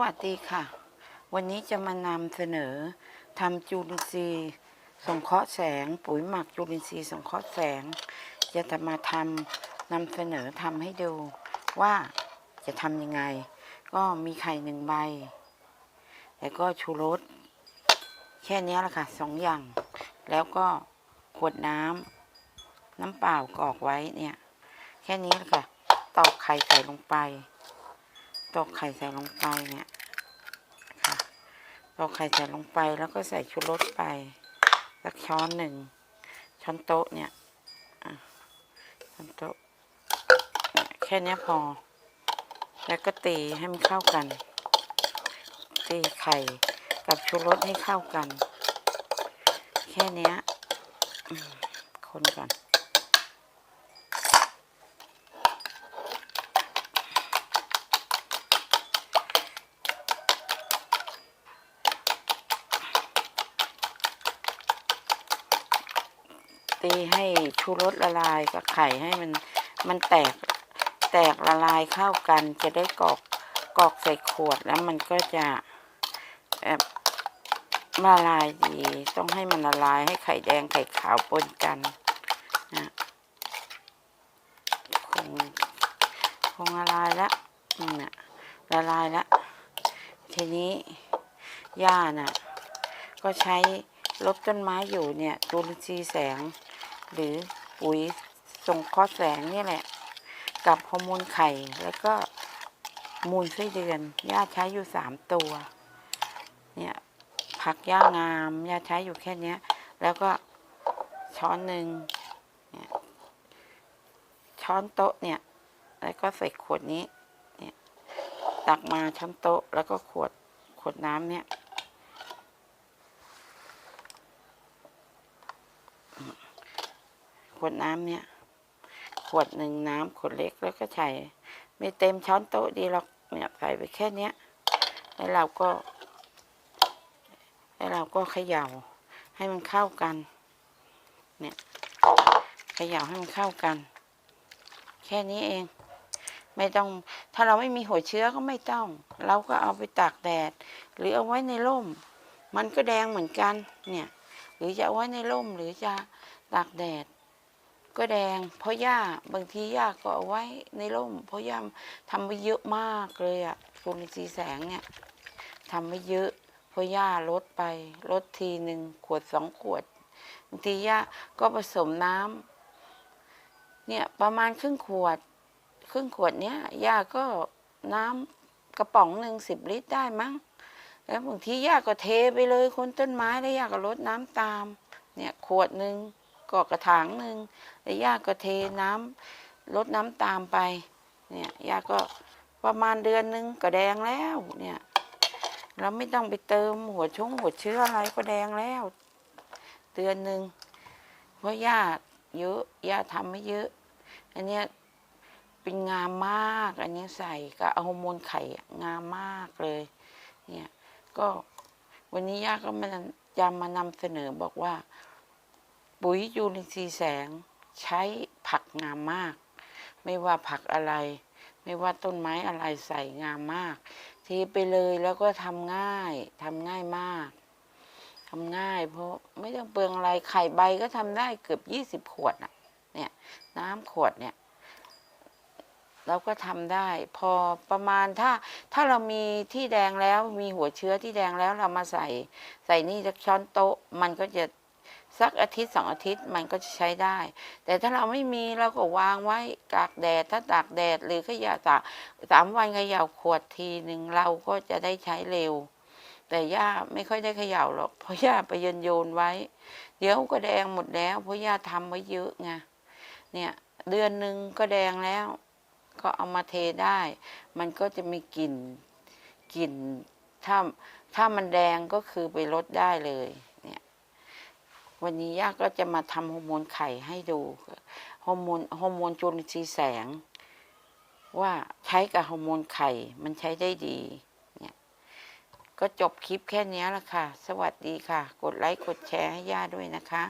วัสดีค่ะ วันนี้จะมานำเสนอทำจุลินทรีย์สงเคราะห์แสง ปุ๋ยหมักจุลินทรีย์สงเคราะห์แสง จะจะมาทำนำเสนอทำให้ดูว่าจะทำยังไง ก็มีไข่หนึ่งใบ แล้วก็ชูรสแค่นี้แหละค่ะสองอย่าง แล้วก็ขวดน้ำน้ำเปล่ากรอกไว้เนี่ย แค่นี้แหละค่ะตอกไข่ใส่ลงไป ตอกไข่ใส่ลงไปเนี่ยค่ะตอกไข่ใส่ลงไปแล้วก็ใส่ชูรสไปสักช้อนหนึ่งช้อนโต๊ะเนี่ยอะช้อนโต๊ะเนี่ยแค่นี้พอ แล้วก็ตีให้มันเข้ากัน ตีไข่กับชูรสให้เข้ากัน แค่นี้คนก่อน ตีให้ชูรสละลายกับไข่ให้มันมันแตกแตกละลายเข้ากัน จะได้กรอกกรอกใส่ขวดแล้วมันก็จะแบบละลายดี ต้องให้มันละลายให้ไข่แดงไข่ขาวปนกันนะคงคงละลายแล้วนี่ะละลายแล้วทีนี้ย่าน่ะ ก็ใช้ลบต้นไม้อยู่เนี่ยจุลินทรีย์แสง หรือปุ๋ยส่งคราะห์แสงนี่แหละ กับฮอร์โมนไข่ แล้วก็มูลไส้เดือนย่าใช้อยู่สามตัว เนี่ยผักย่างามย่าใช้อยู่แค่เนี้ยแล้วก็ช้อนหนึ่งเนี่ยช้อนโต๊ะเนี่ย แล้วก็ใส่ขวดนี้ เนี่ย ตักมาช้อนโต๊ะแล้วก็ขวดขวดน้ำเนี่ย วดน้ำเนี่ย ขวดหนึ่งน้ำขวดเล็กแล้วก็ใส่ไม่เต็มช้อนโต๊ะดีหรอกเนี่ยใส่ไปแค่เนี้ยแล้วเราก็ แล้วเราก็เขย่าให้มันเข้ากัน เนี่ยเขย่าให้มันเข้ากัน แค่นี้เอง ไม่ต้อง ถ้าเราไม่มีหัวเชื้อก็ไม่ต้อง เราก็เอาไปตากแดด หรือเอาไว้ในร่ม มันก็แดงเหมือนกัน เนี่ย หรือจะเอาไว้ในร่มหรือจะตากแดด ก็แดง เพราะหญ้าบางทีหญ้าก็เอาไว้ในร่ม เพราะหญ้าทำไว้เยอะมากเลยอะจุลินทรีย์แสงเนี่ยทำไว้เยอะ เพราะหญ้าลดไปลดทีหนึ่งขวดสองขวดบางทีหญ้าก็ผสมน้ำเนี่ยประมาณครึ่งขวด ครึ่งขวดเนี้ยหญ้าก็น้ำกระป๋องหนึ่งสิบลิตรได้มั้งแล้วบางทีหญ้าก็เทไปเลยคนต้นไม้แล้วหญ้าก็ลดน้ำตาม เนี่ยขวดหนึ่ง ก็กระถางหนึ่งแล้วหญ้าก็เทน้ำลดน้ำตามไป เนี่ยหญ้าก็ประมาณเดือนหนึ่งก็แดงแล้วเนี่ยเราไม่ต้องไปเติมหัวชงหัวเชื้ออะไรก็แดงแล้ว เดือนหนึ่งเพราะหญ้าเยอะหญ้าทำไม่เยอะ อันเนี้ยเป็นงามมาก อันนี้ใส่ก็เอาฮอร์โมนไข่งามมากเลย เนี่ยก็วันนี้ย่าก็มาจะมานำเสนอบอกว่า ปุ๋ยยูรินทรีย์แสง ใช้ผักงามมาก ไม่ว่าผักอะไร ไม่ว่าต้นไม้อะไรใส่งามมากเทไปเลยแล้วก็ทำง่ายทำง่ายมากทำง่าย เพราะไม่ต้องเปลืองอะไรไข่ใบก็ทำได้เกือบยี่สิบขวดน่ะ เนี่ย น้ำขวดเนี่ยเราก็ทำได้ พอประมาณถ้าถ้าเรามีที่แดงแล้วมีหัวเชื้อที่แดงแล้วเรามาใส่ ใส่นี่สักช้อนโต๊ะ มันก็จะ สักอาทิตย์สองอาทิตย์มันก็จะใช้ได้ แต่ถ้าเราไม่มีเราก็วางไว้ตากแดดถ้าตากแดดหรือขยะตากสามวันขย่าขวดทีหนึ่งเราก็จะได้ใช้เร็ว แต่ย่าไม่ค่อยได้ขย่าหรอกเพราะย่าไปโยนโยนไว้ เดี๋ยวก็แดงหมดแล้วเพราะย่าทำไว้เยอะไงเนี่ยเดือนหนึ่งก็แดงแล้ว ก็เอามาเทได้ มันก็จะมีกลิ่นกลิ่นถ้าถ้ามันแดงก็คือไปลดได้เลย วันนี้ย่าก็จะมาทำฮอร์โมนไข่ให้ดูฮอร์โมนฮอร์โมนจุลินทรีย์แสง ว่าใช้กับฮอร์โมนไข่มันใช้ได้ดีเนี่ยก็จบคลิปแค่นี้ละค่ะ สวัสดีค่ะ กดไลค์กดแชร์ให้ย่าด้วยนะคะ